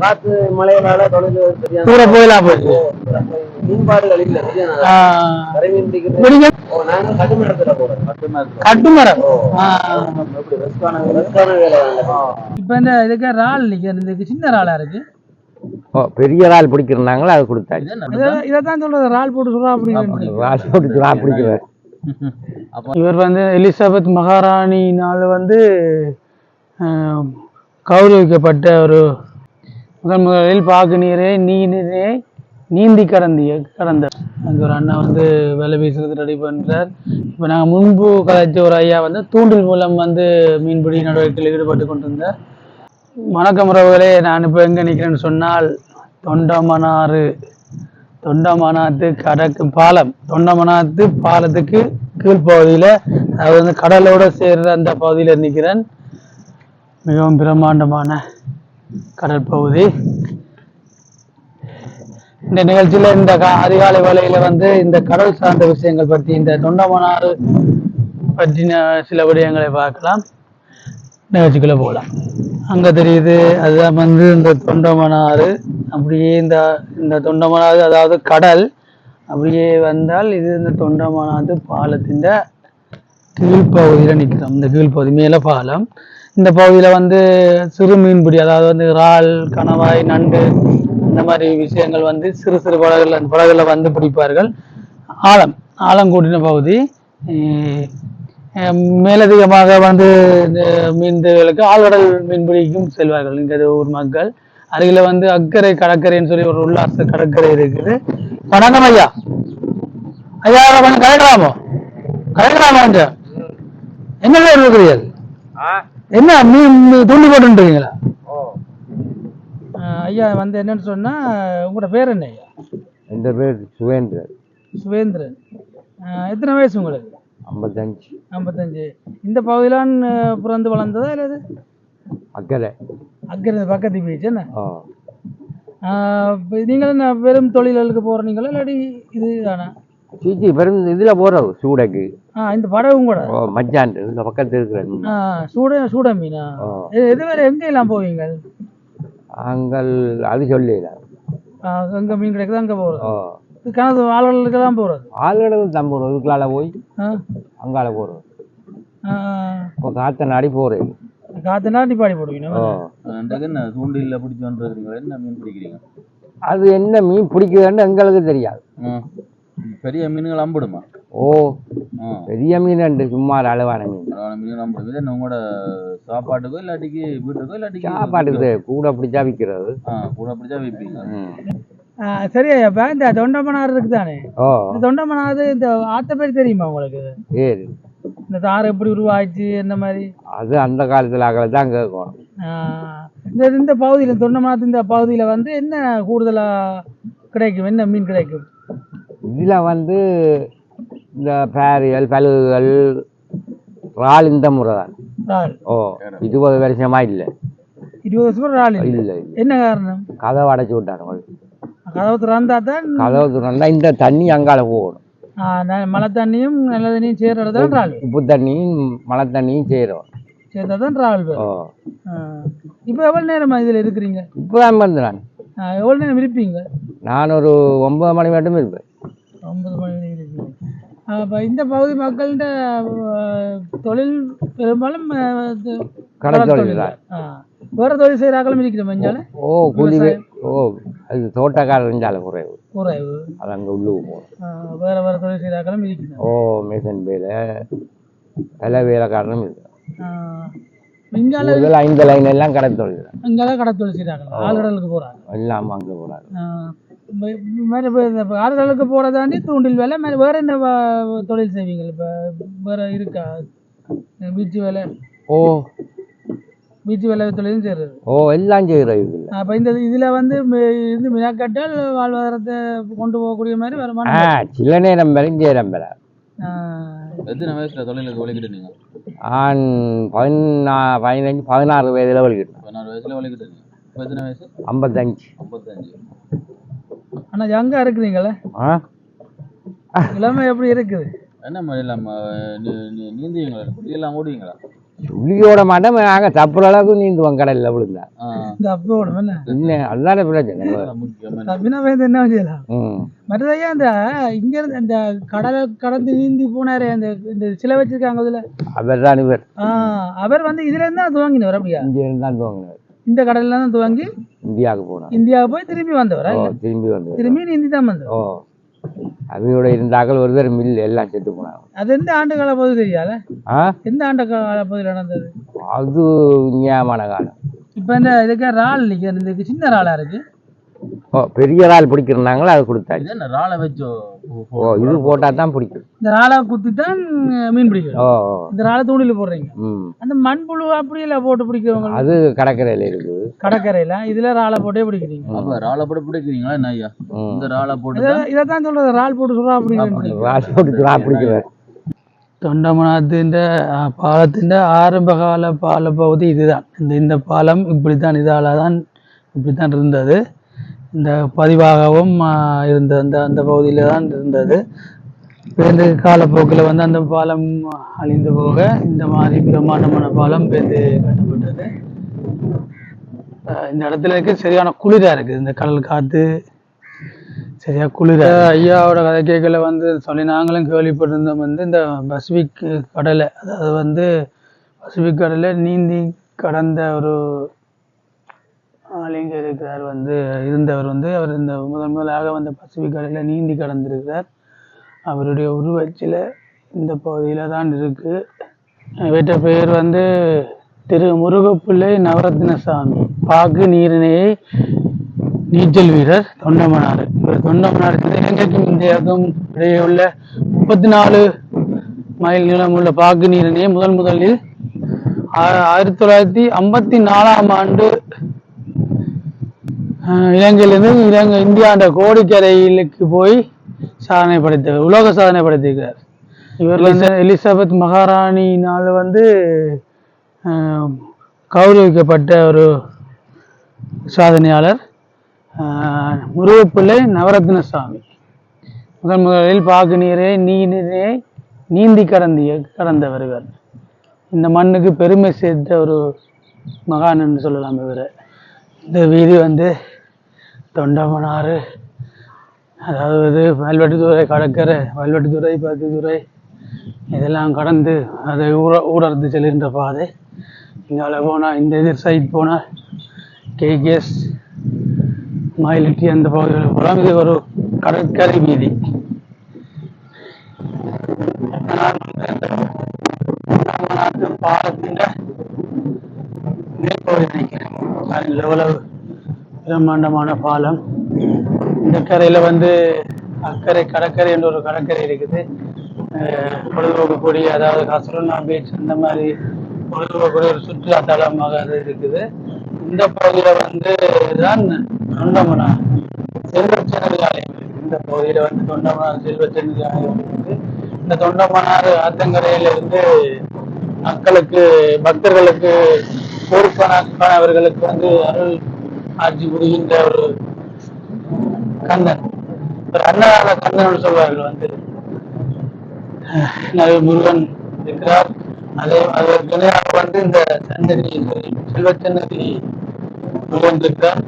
காத்து மழையினால சரியான தூர சரியான மீன் பிடிக்கிறது. நாங்க கட்டுமரத்துல போறோம். கட்டுமரம் இப்ப இந்த இதுக்கு இறால் சின்ன இறாலா இருக்கு? பெரிய இறால் பிடிக்கிறாங்களோ அது கொடுத்தாச்சு இத- இதைத்தான் சொல்றது. இறால் போட்டு சொல்றா அப்படின்னு இறால் பிடிச்சி நான் பிடிக்கிறேன். இவர் வந்து எலிசபெத் மகாராணினால் வந்து ஆஹ், கௌரவிக்கப்பட்ட ஒரு முதன் முதலில் பாகு நீரே நீரே நீந்தி கடந்திய கடந்த அங்கே ஒரு அண்ணா வந்து வேலை வீசுறது ரெடி பண்ணுறார் இப்போ நாங்கள் முன்பு கலைச்ச ஒரு ஐயா வந்து தூண்டில் மூலம் வந்து மீன்பிடி நடவடிக்கையில் ஈடுபட்டு கொண்டிருந்தார். வணக்கம் உறவுகளே நான் இப்போ எங்கே நிற்கிறேன்னு சொன்னால் தொண்டமனாறு தொண்டமனாத்து கடக்கு பாலம் தொண்டமனாத்து பாலத்துக்கு கீழ்ப்பகுதியில் அது வந்து கடலோடு சேர்ற அந்த பகுதியில் நிற்கிறேன் மிகவும் பிரம்மாண்டமான கடற்பகுதி இந்த நிகழ்ச்சியில இந்த அதிகாலை வேலையில வந்து இந்த கடல் சார்ந்த விஷயங்கள் பற்றி இந்த தொண்டமனாறு பற்றின சில விடயங்களை பார்க்கலாம். நிகழ்ச்சிக்குள்ள போகலாம். அங்க தெரியுது அதுதான் வந்து இந்த தொண்டமனாறு அப்படியே இந்த இந்த தொண்டமனாறு அதாவது கடல் அப்படியே வந்தால் இது இந்த தொண்டமனாறு பாலத்தின் கீழ்ப்பகுதியில் நிற்கிறோம் இந்த கீழ்ப்பகுதி மேலே பாலம். இந்த பகுதியில் வந்து சிறு மீன்பிடி அதாவது வந்து இறால் கணவாய் நண்டு இந்த மாதிரி விஷயங்கள் வந்து சிறு சிறு படகுல படகுல வந்து பிடிப்பார்கள். ஆழம் ஆழம் கூட்டின பகுதி மேலதிகமாக வந்து இந்த மீன்களுக்கு ஆழ்கடல் மீன்பிடிக்கும் செல்வார்கள் இங்கே ஊர் மக்கள். அருகில் வந்து அக்கறை கடற்கரைன்னு சொல்லி ஒரு உல்லாச கடற்கரை இருக்குது. வணக்கம் ஐயா. ஐயா கொஞ்சம் கலைக்கலாமோ கலைக்கலாமா என்ன பேர் இருக்கிறீர்கள்? என்ன மீன் துண்டி போட்டுருக்கீங்களா ஐயா வந்து என்னன்னு சொன்னா உங்களோட பேர் என்ன ஐயா? எந்த பேர் சுவேந்திரன். சுவேந்திரன். எத்தனை வயசு உங்களுக்கு? ஐம்பத்தஞ்சு. ஐம்பத்தஞ்சு. இந்த பகுதியிலான் பிறந்து வளர்ந்ததா இல்லது அக்கறை அங்கிருந்து பக்கத்து பீச் என்ன? ஓ ஆஹ் இப்ப நீங்கள் என்ன வெறும் தொழில்களுக்கு போறீங்களா இல்லாட்டி இது தானா? சீச்சி பெரும் இதில் போகிறோம் சூடைக்கு. ஆ இந்த படகும் கூட. ஓ மச்சான் இந்த பக்கத்தில் இருக்கிற. சூட சூட மீனா? எது வேற எங்க எல்லாம் போவீங்க? அங்கள் அது சொல்லிடலாம் ஆ, எங்க மீன் கிடைக்குதோ அங்க போறது. ஓ கணக்கு ஆளுகளுக்கு தான் போறது. ஆளுநர்கள் தம்புறோம் இதுக்குள்ளால போய் ஆ, அங்கால போகிறோம் இப்போ காத்த நாடி போகிறேன் காத்து நாள் நிப்பாடி போடுவீங்க என்ன தூண்டில்ல பிடிச்சி வந்துருக்கீங்களா என்ன மீன் பிடிக்கிறீங்க? அது என்ன மீன் பிடிக்குதுன்னு எங்களுக்கு தெரியாது. ம். பெரிய மீன்கள் அம்பிடுமா? ஓ பெரிய மீன் உண்டு சும்மா அளவான மீன். அம்பிடும் இது என்ன உங்களோட சாப்பாட்டுக்கோ இல்லாட்டிக்கு வீட்டுக்கோ இல்லாட்டிக்கு சாப்பாட்டுக்கு கூட பிடிச்சா விற்கிறது ஆ கூட பிடிச்சா. ஆ, சரி ஐயா இந்த தொண்டமனார் இருக்கு தானே இந்த தொண்டமனார் இந்த ஆத்த பேர் தெரியுமா உங்களுக்கு? ஏது இந்த தாரை எப்படி உருவாச்சு இந்த மாதிரி? அது அந்த காலத்தில் அகல தான் கேட்கணும் ஆ, இந்த இந்த பகுதியில் தொண்டமனாத்து இந்த பகுதியில் வந்து என்ன கூடுதலா கிடைக்கும்? என்ன மீன் கிடைக்கும்? இதில் வந்து இந்த பேரியல் பழுகுகள் இறால் இந்த முறை தான் இறால். ஓ இருபது வருஷமா இல்லை. இருபது வருஷமா இறால் இல்லை. என்ன காரணம்? கதவை அடைச்சி விட்டாங்க கதவு திறந்தா தான் கதவு திறந்தா இந்த தண்ணி அங்கால போகணும். மழை தண்ணியும் நல்ல தண்ணியும் சேர்ற இடத்துல இறால். உப்பு தண்ணியும் மழை தண்ணியும் செய்கிறோம் சேர்த்தா தான் இறால் ஓ. இப்போ எவ்வளோ நேரமா இதில் இருக்கிறீங்க? இப்போ தான் வந்து நான் எவ்வளோ நேரம் இருப்பீங்க? நான் ஒரு ஒன்பது மணி மட்டும் இருப்பேன். ஒன்பது மணி அப்போ இந்த பகுதி மக்கள்கிட்ட தொழில் பெரும்பாலும் ஆ, இது கடை கடல் தொழில் தான். ஆ. வேற தொழில் செய்கிறாக்களும் இருக்கிற மஞ்சால ஓ கூலி ஓ அது தோட்டக்காரர் இருந்தாலும் குறைவு. குறைவு. அது அங்கே உள்ளுக்கு போகணும் வேற வேற தொழில் செய்கிறாக்களும் இருக்கிறது ஓ மேசன் வேலை எல்லா வேலைக்காரனும் இருக்கு. இங்கால ஐந்து லைன் எல்லாம் கடை தொழில் தான். இங்கெல்லாம் கடை தொழில் செய்கிறாங்க ஆளுடலுக்கு போகிறாங்க எல்லாம் அங்கே போகிறாங்க மாதிரி இப்போ ஆறுதலுக்கு போகிறதாண்டி தூண்டில் வேலை மாதிரி வேற என்ன வ- தொழில் செய்வீங்க? இப்போ வேற இருக்கா? பீச்சு வேலை. ஓ. பீச்சு வேலை தொழிலும் செய்கிறது ஓ எல்லாம் செய்கிற இதில் அப்போ இந்த இதில் வந்து இது மினாக்கட்டால் வாழ்வாதாரத்தை கொண்டு போகக்கூடிய மாதிரி ஆ வருமானம் சில நேரம் வரும் நேரம் ஆ, எத்தனை வயசுல தொழிலுக்கு ஒழிக்கிட்டு நீங்க ஆண் பதினா பதினஞ்சு பதினாறு வயதில் வலிக்கிட்டேன் பதினாறு வயசுல ஒழிக்கிட்டு இப்போ எத்தனை வயசு? ஐம்பத்தஞ்சு. ஐம்பத்தஞ்சு. ஆனால் யங்காக இருக்கிறீங்களே இளமை எப்படி இருக்குது? என்ன மாதிரி இல்லாம நீந்துவீங்களா? குடியெல்லாம் ஓடுவீங்களா? துளியோட மாட்டோம் நாங்கள் தப்புற அளவுக்கு நீந்துவோம் கடலில் விழுந்தா. அப்போட என்ன பிரச்சனை. அதான் என்ன? தப்பினா போய் என்ன செய்யலாம்? ம். மற்றதையா இந்த இங்க இருந்து இந்த கடலை கடந்து நீந்தி போனாரு அந்த இந்த சிலை வச்சிருக்காங்க அதுல? அவர் தான் இவர். ஆஹ் அவர் வந்து இதுல இருந்தா துவங்கினவர் அப்படியா? இங்கே இருந்தான் துவங்கினார் இந்த கடல்ல தான் துவங்கி இந்தியாவுக்கு போனார் இந்தியாவுக்கு போய் திரும்பி வந்தவரா? திரும்பி வந்து திரும்பி நீந்தி தான் வந்தவர்? ஓ அவையோட இருந்தாக்கள் ஒருத்தர் மில் எல்லாம் செத்து போனாங்க. அது எந்த ஆண்டு கால போது தெரியாத ஆ? எந்த ஆண்டு கால பகுதியில் நடந்தது? அது ஞாபக காலம். இப்ப இந்த இதுக்கு இறால் நிற்கிது இந்த சின்ன இறாலா இருக்கு. ஓ பெரிய இறால் பிடிக்கிறனாங்களோ அது கொடுத்தாச்சு. இது ராளை வச்சோ ஓ இது போட்டால் தான் பிடிக்கும். இந்த இறாலை குத்தி தான் மீன் பிடிக்கணும் ஓ ஓ. இந்த இறாலை தூண்டில் போடுறீங்க. ம். அந்த மண்புழு அப்படியெல்லாம் போட்டு பிடிக்கிறவங்க? அது கடற்கரையில் இருக்குது. கடற்கரையில? இதுல இறாலை போட்டே பிடிக்கிறீங்க. அப்ப ராளை போட்டு பிடிக்கிறீங்களா என்ன ஐயா? ம். இந்த ராளை போட்டு இதை- இதைத்தான் சொல்றது இறால் போட்டு சொல்றா அப்படிங்கிறீங்க இறால் பிடிக்கலாம் பிடிக்கிறேன் தொண்டமனாத்தின் பாலத்தின் ஆரம்ப கால பால பகுதி இதுதான். இந்த இந்த பாலம் இப்படித்தான் இதால தான் இப்படித்தான் இருந்தது. இந்த பதிவாகவும் ஆ, இருந்தது அந்த அந்த பகுதியில் தான் இருந்தது. பேருந்து காலப்போக்கில் வந்து அந்த பாலம் அழிந்து போக இந்த மாதிரி பிரம்மாண்டமான பாலம் பேருந்து கட்டப்பட்டது. இந்த இடத்துல இருக்க சரியான குளிரா இருக்குது இந்த கடல் காற்று சரியா குளிர ஐயாவோட கதை கேட்கல வந்து சொல்லி நாங்களும் கேள்விப்பட்டிருந்தோம் வந்து இந்த பசிபிக் கடலை அதாவது வந்து பசிபிக் கடலை நீந்தி கடந்த ஒரு லிங்கம் இருக்கிறார் வந்து இருந்தவர் வந்து அவர் இந்த முதன் முதலாக வந்து பசிபிக் கடலில் நீந்தி கடந்திருக்கிறார். அவருடைய உருவச்சில இந்த பகுதியில் தான் இருக்குது இவற்ற பெயர் வந்து திரு முருகப்பிள்ளை நவரத்னசாமி. பாக்கு நீரிணையை நீச்சல் வீரர் தொண்டமனார் இவர் தொண்டமனார் இலங்கைக்கும் இந்தியாவுக்கும் இடையே உள்ள முப்பத்தி நாலு மைல் நீளமுள்ள பாக்கு நீரிணையை முதன் முதலில் ஆ- ஆயிரத்தி தொள்ளாயிரத்தி ஐம்பத்தி நாலாம் ஆண்டு இலங்கையிலிருந்து இலங்கை இந்தியாண்ட கோடிக்கரையிலுக்கு போய் சாதனை படைத்தவர் உலக சாதனை படைத்திருக்கிறார் இவர் எலிசபெத் மகாராணியினால் வந்து கௌரவிக்கப்பட்ட ஒரு சாதனையாளர் முருகப்பிள்ளை நவரத்னசாமி முதன் முதலில் பாகு நீரை நீரை நீந்தி கடந்திய கடந்தவர் இவர். இந்த மண்ணுக்கு பெருமை சேர்த்த ஒரு மகான் என்று சொல்லலாம் இவரை. இந்த வீதி வந்து தொண்டமனாறு. அதாவது மேல்வெட்டுத்துறை கடற்கரை வல்வெட்டித்துறை பருத்தித்துறை இதெல்லாம் கடந்து அதை ஊர ஊடர்ந்து செல்கின்ற பாதை. இங்கால போனால் இந்த எதிர் சைட் போனால் கேகேஎஸ் மயிலிட்டி அந்த பகுதிகளில் போகலாம் இது ஒரு கடற்கரை வீதி. பாலத்தின் மேற்பகுதி நினைக்கிறேன். எவ்வளவு பிரம்மாண்டமான பாலம். இந்த கரையில் வந்து அக்கறை கடற்கரை என்ற ஒரு கடற்கரை இருக்குது. பொழுதுபோக்கக்கூடிய அதாவது கசரண்ணா பீச் அந்த மாதிரி பொழுதுபோக்கக்கூடிய ஒரு சுற்றுலா தலமாக அது இருக்குது. இந்த பகுதியில் வந்து தான் தொண்டமனா செல்வச்சனதி ஆலயம் இந்த பகுதியில் வந்து தொண்டமனார் செல்வச்சனதி ஆலயம் இருக்குது. இந்த தொண்டமனார் ஆத்தங்கரையில் இருந்து மக்களுக்கு பக்தர்களுக்கு பொறுப்பானவர்களுக்கு வந்து அருள் ஆட்சி புரிகின்ற ஒரு கண்ணன். ஒரு அன்னதான கண்ணன் சொல்வார்கள் வந்து. நிறைய முருகன் இருக்கிறார். அதே அதற்கு இணையாக வந்து இந்த சந்ததி செல்வச்சன்னதி முருகன் இருக்கிறார்.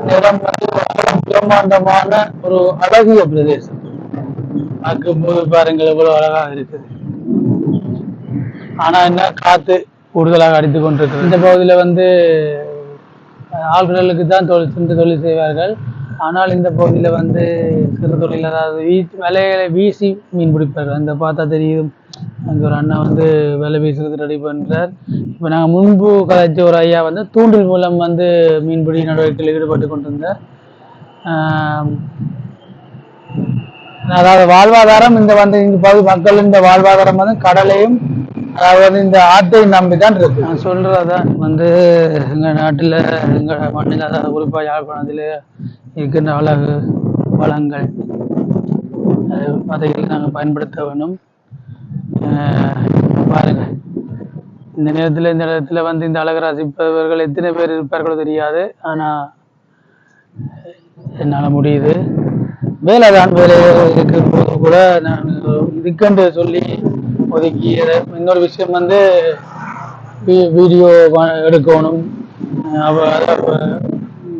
இந்த இடம் வந்து ஒரு பிரம்மாண்டமான ஒரு அழகிய பிரதேசம். பார்க்கும் போது பாருங்கள் எவ்வளவு அழகாக இருக்குது. ஆனா என்ன காத்து கூடுதலாக அடித்துக் கொண்டிருக்கு இந்த பகுதியில வந்து அஹ், தான் தொழில் சென்று தொழில் செய்வார்கள். ஆனால் இந்த பகுதியில் வந்து சிறு தொழில் அதாவது வீசி வலைகளை வீசி மீன் பிடிப்பார்கள் அந்த பார்த்தா தெரியும். அங்கே ஒரு அண்ணா வந்து வலை வீசுறது ரெடி பண்ணுறார் இப்போ நாங்கள் முன்பு கதைச்ச ஒரு ஐயா வந்து தூண்டில் மூலம் வந்து மீன்பிடி நடவடிக்கையில் ஈடுபட்டு கொண்டிருந்தார். அதாவது வாழ்வாதாரம் இந்த வந்து இந்த பகுதி மக்கள் இந்த வாழ்வாதாரம் வந்து கடலையும் அதாவது இந்த ஆட்டை நம்பி தான் இருக்கு. நான் சொல்றதான் வந்து எங்க நாட்டுல எங்க மண்ணில் அதாவது குறிப்பா யாழ்ப்பாணத்துல இருக்கின்ற அழகு வளங்கள் அதை நாங்கள் பயன்படுத்த வேணும் பாருங்க. இந்த நேரத்தில் இந்த இடத்துல வந்து இந்த அழகு ரசிப்பவர்கள் எத்தனை பேர் இருப்பார்களோ தெரியாது. ஆனால் என்னால் முடியுது. வேலை தான் வேலை இருக்கும் போது கூட நான் இதுக்கென்று சொல்லி இப்போதைக்கு இன்னொரு விஷயம் வந்து வீ- வீடியோ எடுக்கணும்.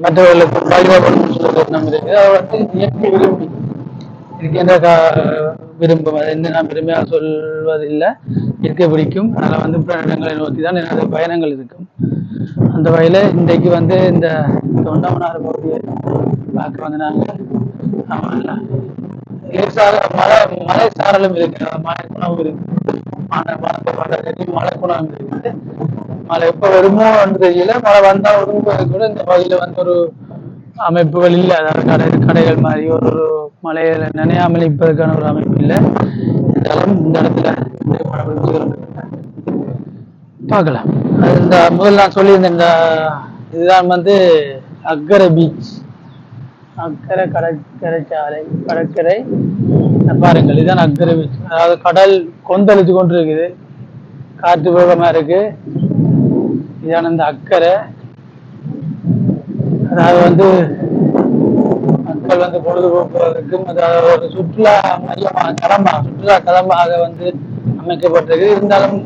மற்றவர்களுக்கு பாதுகாப்பு சொல்ல இருக்குது அதை வந்து இயற்கை விரும்பி. இருக்கின்ற கா- விரும்பும்? அதை வந்து நான் பெருமையாக சொல்வதில்லை. இருக்க பிடிக்கும். அதில் வந்து பிற இடங்களை நோக்கி தான் எனது பயணங்கள் இருக்கும். அந்த வகையில் இன்றைக்கு வந்து இந்த தொண்டமனார் பகுதியை பார்க்க வந்து நாங்கள் ஆமாம் லேசாக மழை மழை சாரலும் இருக்கு. மழை குணம் இருக்கு. மழை மழை மழை குணம் இருக்கு. மழை எப்ப வருமோ தெரியல. மழை வந்தா வரும்போது கூட இந்த வகையில வந்து ஒரு அமைப்புகள் இல்லை. அதாவது கடை கடைகள் மாதிரி ஒரு ஒரு மலையில நினையாமல் இருப்பதற்கான ஒரு அமைப்பு இல்லை. இருந்தாலும் இந்த இடத்துல பார்க்கலாம். அது இந்த முதல்ல நான் சொல்லியிருந்தேன் இந்த இதுதான் வந்து அக்கரை பீச் அக்கரை கடற்கரை சாலை கடற்கரை பாருங்கள் இதுதான் அக்கரை பீச் அதாவது கடல் கொந்தளிச்சு கொண்டு இருக்குது காற்று வேகமா இருக்கு இதான இந்த அக்கறை அதாவது வந்து மக்கள் வந்து பொழுதுபோக்குவதற்கும் அதாவது ஒரு சுற்றுலா மையமாக தளமாக சுற்றுலா தளமாக வந்து அமைக்கப்பட்டிருக்கு இருந்தாலும்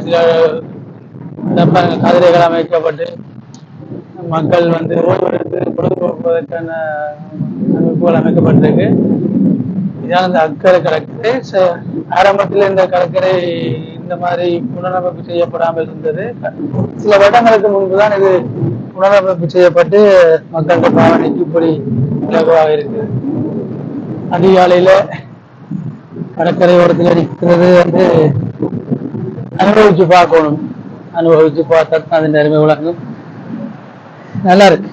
சில இந்த கதிரைகள் அமைக்கப்பட்டு மக்கள் வந்து ஓய்வெடுத்து பொழுதுபோக்குவதற்கான அமைப்புகள் அமைக்கப்பட்டிருக்கு. இதான் இந்த அக்கறை கடற்கரை ச- ஆரம்பத்தில் இந்த கடற்கரை இந்த மாதிரி புனரமைப்பு செய்யப்படாமல் இருந்தது. சில வருடங்களுக்கு முன்புதான் இது புனரமைப்பு செய்யப்பட்டு மக்களுடைய பாவனைக்கு இப்படி இலகுவாக இருக்குது அதிகாலையில கடற்கரை ஓரத்தில் இருக்கிறது வந்து அனுபவிச்சு பார்க்கணும். அனுபவிச்சு பார்த்தா தான் அதன் அருமை விளங்கும். நல்லா இருக்கு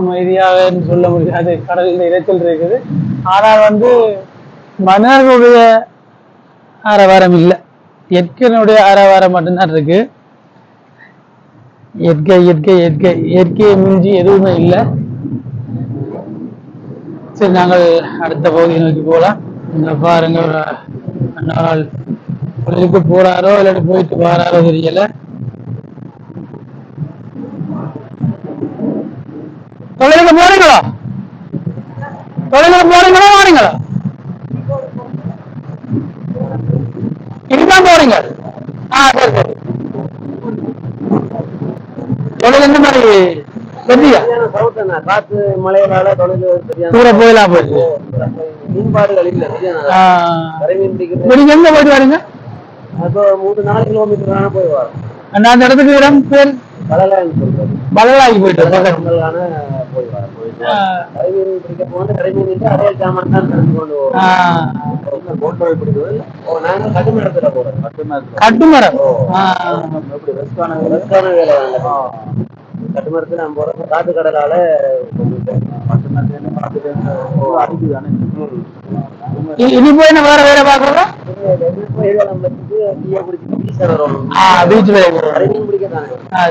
அமைதியாகன்னு சொல்ல முடியாது. கடலில் இரைச்சல் இருக்குது. ஆனால் வந்து மன்னர்களுடைய ஆரவாரம் இல்லை. இயற்கையினுடைய ஆரவாரம் மட்டும்தான் இருக்கு. இயற்கை இயற்கை இயற்கை இயற்கையை மிஞ்சி எதுவுமே இல்லை. சரி நாங்கள் அடுத்த பகுதியை நோக்கி போகலாம். இந்த பாருங்க ஒரு தொழிலுக்கு போறாரோ இல்லாட்டி போயிட்டு வராரோ தெரியல. தொழிலுக்கு போறீங்களா? தொழிலுக்கு போறீங்களா வாரீங்களா? இதுதான் போறீங்க. ஆ சரி சரி. தொழில் என்ன மாதிரி? சரியா காத்து மழையினால தொழில் தூர போயிலாம் போயிடுச்சு மீன்பாடுகள் இல்ல நீங்க எங்க போயிட்டு வரீங்க? அப்போ மூணு நாலு கிலோமீட்டர் தானே போய் வரும் அந்த இடத்துக்கு இடம் பேர்? பலலாகி போயிட்டு வரேன். நம்மளான போய் வரும் போயிட்டு ஆ, கரை மீன் பிடிக்க போது கரை மீன் அடையாள சாமான் தான் நடந்து கொண்டு போட்டோவை பிடிக்கிறது ஓ நாங்க கட்டுமரத்துல போறோம். கட்டுமரம் எப்படி ரெஸ்டான வேலை கட்டுமரத்துல நம்ம போறோம் காட்டு கடலால அடிக்குதானே இ- இனி போய் வேற வேற பாக்குறோம் பீச் பிடிக்க தானே ஆ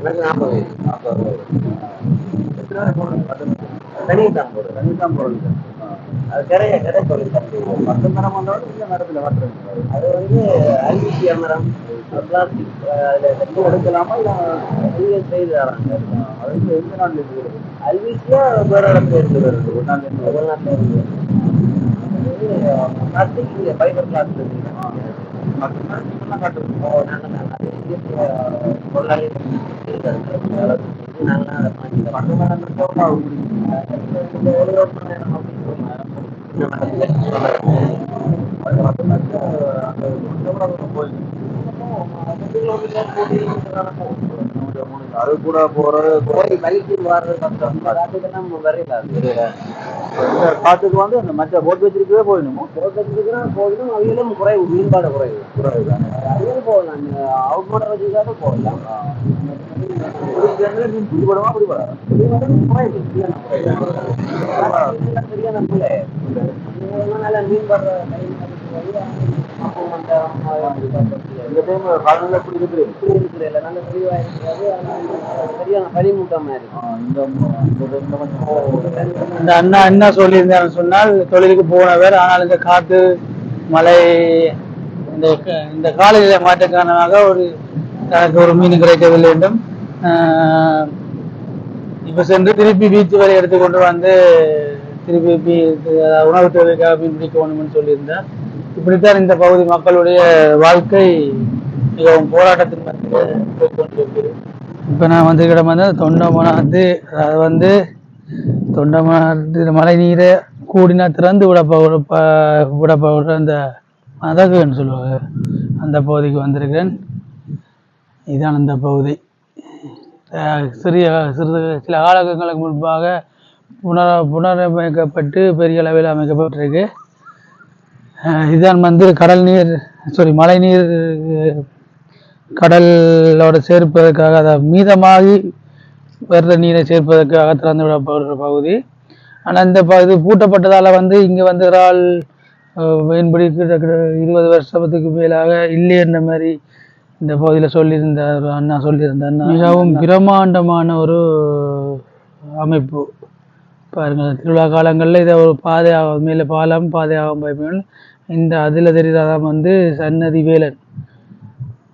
எனக்கு தான் போடுறது தான் போடுறது அது கரைய கரை தொழில் மரம் மரம் வந்தோட இந்த மரத்தில் மாற்றம் அது வந்து அல்பிசியா மரம் பிளாஸ்டிக் அதில் தண்ணி எடுக்கலாமா இல்லை செய்து தராங்க அதுக்கு எந்த நாள் இருக்குது அல்பிசியா வேற இடத்துல இருந்து வருது ஒரு நாள் இருந்து ஒரு நாட்டில் இருந்து பிளாஸ்டிக் இல்லை ஃபைபர் பிளாஸ்டிக் அது கூட போறது போய் வலிக்கு வர்றது கஷ்டம். இந்த வரையில காட்டுக்கு வந்து அந்த மற்ற போட் வச்சிருக்கவே போயிடணுமோ போட் வச்சிருக்கிறா போயிடும் அவையிலும் குறைவு மீன்பாடு குறைவு குறைவு தான் அவையிலும் போகலாம் அவுட் மாட வச்சிருக்காக போகலாம் பிடிபடுமா பிடிபடாது குறைவு சரியான பிள்ளை நல்ல மீன் படுற இந்த டைம் கடல்ல இல்லை நல்ல சரியான இந்த அண்ணா என்ன சொல்லியிருந்தாருன்னு சொன்னால் தொழிலுக்கு போனவர் ஆனால் இந்த காத்து மழை இந்த இந்த காலநிலை மாற்ற காரணமாக ஒரு தனக்கு ஒரு மீன் கிடைக்கவில்லை என்றும் ஆஹ், இப்ப சென்று திருப்பி பீச் வரை எடுத்துக்கொண்டு வந்து திருப்பி உணவு தேவைக்காக மீன் பிடிக்க வேண்டும்னு சொல்லியிருந்தார். இப்படித்தான் இந்த பகுதி மக்களுடைய வாழ்க்கை மிகவும் போராட்டத்தின் மத்திய போய்கொண்டிருக்கிறது இப்போ நான் வந்து இடம் வந்து தொண்டமனாத்து அது வந்து தொண்டமனாத்து மழை நீரை கூடினா திறந்து விடப்ப ப- அந்த மதகுன்னு சொல்லுவாங்க. அந்த பகுதிக்கு வந்திருக்கிறேன். இதுதான் அந்த பகுதி. சிறிய சிறிது சில காலங்களுக்கு முன்பாக புனர புனரமைக்கப்பட்டு பெரிய அளவில் அமைக்கப்பட்டிருக்கு. இதுதான் வந்து கடல் நீர் சாரி மழை நீர் கடலோட சேர்ப்பதற்காக அதை மீதமாகி வர்ற நீரை சேர்ப்பதற்காக திறந்து விடப்படுற பகுதி. ஆனால் இந்த ப இது பூட்டப்பட்டதால் வந்து இங்கே வந்து இறால் மீன்பிடி இருபது வருஷத்துக்கு மேலாக இல்லை என்ற மாதிரி இந்த பகுதியில் சொல்லியிருந்தார் ஒரு அண்ணா சொல்லியிருந்தார். மிகவும் பிரம்மாண்டமான ஒரு அமைப்பு. பாருங்கள் திருவிழா காலங்களில் இதை ஒரு பாதையாக மேலே பாலம் பாதையாகும் பயப்பங்கள் இந்த அதில் தெரிகிறதான் வந்து சன்னதி வேலன்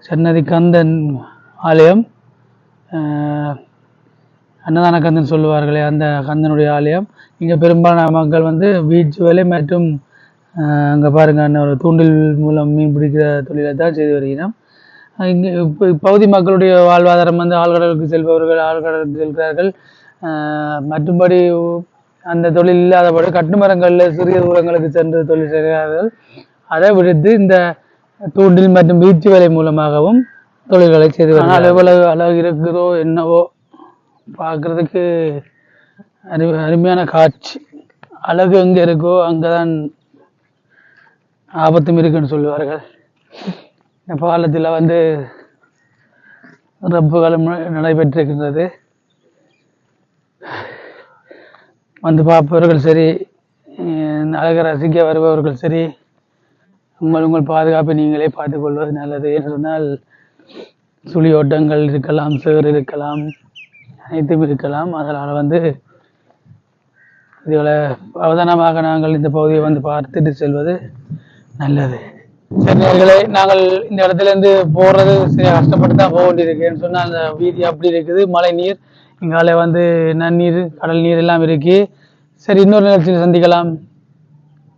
சன்னதி கந்தன் ஆலயம். அன்னதான கந்தன் சொல்லுவார்களே அந்த கந்தனுடைய ஆலயம். இங்கே பெரும்பாலான மக்கள் வந்து பீச் வேலை மற்றும் அங்கே பாருங்க அண்ணன் ஒரு தூண்டில் மூலம் மீன் பிடிக்கிற தொழிலை தான் செய்து வருகிறோம். இங்கே இப்போ இப்பகுதி மக்களுடைய வாழ்வாதாரம் வந்து ஆழ்கடலுக்கு செல்பவர்கள் ஆழ்கடலுக்கு செல்கிறார்கள். மற்றும்படி அந்த தொழில் இல்லாதபடி கட்டுமரங்களில் சிறிய தூரங்களுக்கு சென்று தொழில் செய்கிறார்கள். அதை விடுத்து இந்த தூண்டில் மற்றும் வீச்சு வேலை மூலமாகவும் தொழில்களை செய்து வருகிறார்கள். எவ்வளவு அழகு இருக்குதோ என்னவோ பார்க்கறதுக்கு அரு அருமையான காட்சி. அழகு எங்கே இருக்கோ அங்கே தான் ஆபத்தும் இருக்குன்னு சொல்லுவார்கள். இந்த பாலத்தில் வந்து ரப்புகளும் நடைபெற்றிருக்கின்றது. வந்து பார்ப்பவர்கள் சரி அஹ் அழகை ரசிக்க வருபவர்கள் சரி உங்கள் உங்கள் பாதுகாப்பை நீங்களே பார்த்துக்கொள்வது நல்லது என்று சொன்னால் சுழியோட்டங்கள் இருக்கலாம் சேறு இருக்கலாம் அனைத்தும் இருக்கலாம். அதனால் வந்து இதுகளை அவதானமாக நாங்கள் இந்த பகுதியை வந்து பார்த்துட்டு செல்வது நல்லது. சென்னையர்களே நாங்கள் இந்த இடத்துல இருந்து போறது சரி கஷ்டப்பட்டு தான் போக வேண்டியிருக்கு. சொன்னால் அந்த வீதி அப்படி இருக்குது. மழை நீர் இங்கால வந்து நன்னீர் கடல் நீர் எல்லாம் இருக்கு. சரி இன்னொரு நிகழ்ச்சியில் சந்திக்கலாம்.